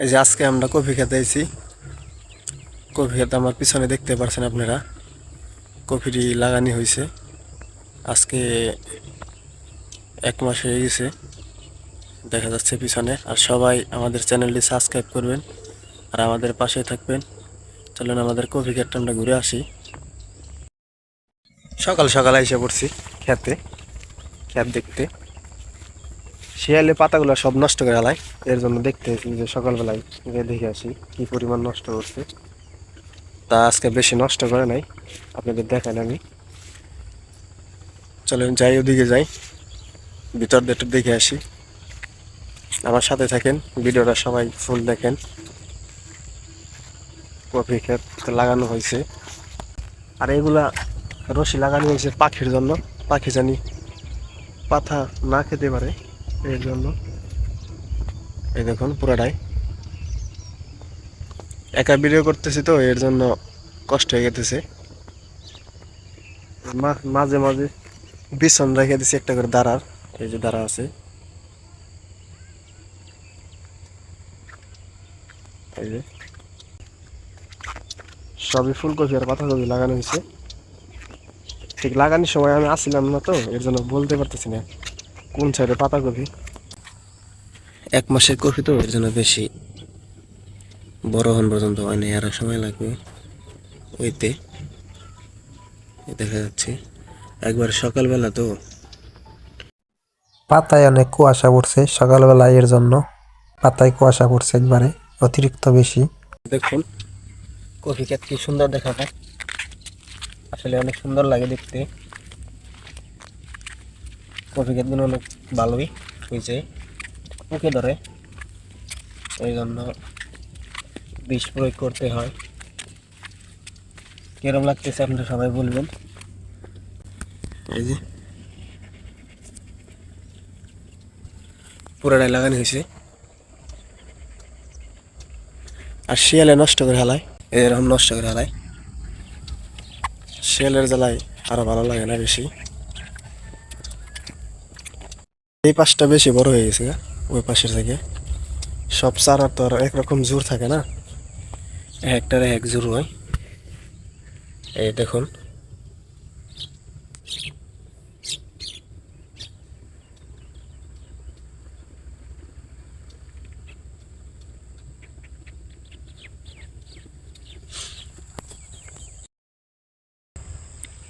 এই যে আজকে আমরা কফি খেতে আইছি। কফি খেতে আমার পিছনে দেখতে পারছেন আপনারা। কফিটি লাগানি হয়েছে আজকে এক মাস হয়ে গেছে, দেখা যাচ্ছে পিছনে। আর সবাই আমাদের চ্যানেলটি সাবস্ক্রাইব করবেন আর আমাদের পাশে থাকবেন। চলুন আমাদের কফি খেতে আমরা ঘুরে আসি। সকাল সকাল এসে পড়ছি খেতে, খেত দেখতে। শিয়ালে পাতাগুলো সব নষ্ট করে আলাই এর জন্য দেখতে যে সকালবেলায় গিয়ে দেখে আসি কি পরিমাণ নষ্ট করছে তা আজকে বেশি নষ্ট করে নাই, আপনাদের দেখেন আমি। চলেন যাই, ওদিকে যাই। ভিতর দিয়ে দেখে আসি। আমার সাথে থাকেন, ভিডিওটা সবাই ফুল দেখেন। কফি ক্ষেত লাগানো হয়েছে। আর এগুলা রশি লাগানো হয়েছে পাখির জন্য। পাখি জানি পাতা না খেতে পারে। এর জন্য। এই দেখুন, পুরাটাই। একা ভিডিও করতেছি তো, এর জন্য কষ্ট হয়ে গেতেছে। মাঝে মাঝে বিছন রেখে দিছি একটা করে দাঁড়ার, এই যে দাঁড়া আছে। এই যে। সবই ফুলকপি আর পাতাকপি লাগানো হয়েছে। ঠিক লাগানোর সময় আমি আসছিলাম না তো, এর জন্য বলতে পারতেছি না। কোন সাইডে? পাতাকপি এক মাসের কফি তো এর জন্য বেশি। বড় হন পর্যন্ত হয় না আরও সময় লাগবে। ওইতে। দেখা যাচ্ছে। একবার সকালবেলা তো। পাতায় অনেক কুয়াশা পড়ছে সকালবেলা এর জন্য পাতায় কুয়াশা পড়ছে একবারে অতিরিক্ত বেশি। দেখুন কফি ক্ষেত কি সুন্দর দেখা যায়। আসলে অনেক সুন্দর লাগে দেখতে। কফি ক্ষেতগুলো অনেক ভালোই হয়েছে পোকে ধরে। এই জন্য বিষ প্রয়োগ করতে হয়। কিরম লাগতেছে আপনারা সবাই বলবেন। এই যে। পুরাটাই লাগানো হয়েছে আর শিয়ালে নষ্ট করে হালায়। এরকম নষ্ট করে হালায়। শিয়ালের জ্বালায় আরও ভালো লাগে না বেশি। এই পাশটা বেশি বড় হয়ে গেছে ওই পাশের থেকে। সব চারার তো আর একরকম জোর থাকে না? একটারে এক জোর হয়। এই দেখুন।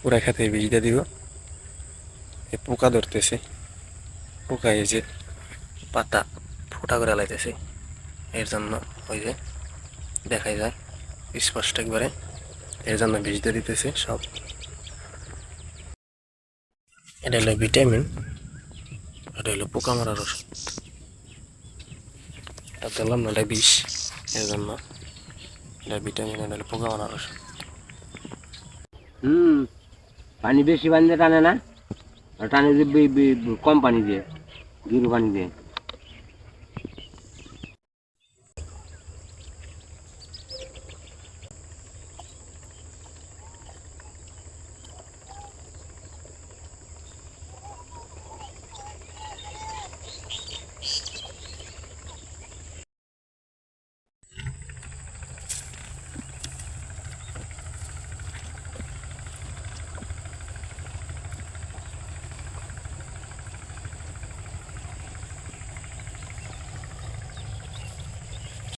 পুরা খেতে বীজ দিয়ে দিব। পোকা ধরতেছে। পোকা এই যে পাতা ফোটা করে লাইতেছে। এর জন্য ওই যে দেখাই যায়, স্পষ্ট একবারে। এর জন্য বীজ দিয়ে দিতেছে সব। এটা হলো ভিটামিন, এটা হলো পোকা মারার ওষুধ। এটা দিলাম না, এটা বিষ। এর জন্য এটা ভিটামিন, এটা হলো পোকা মারার ওষুধ। হুম, পানি বেশি পানি দিয়ে টানে না। টানে কম পানি দিয়ে জিরো পানি দিয়ে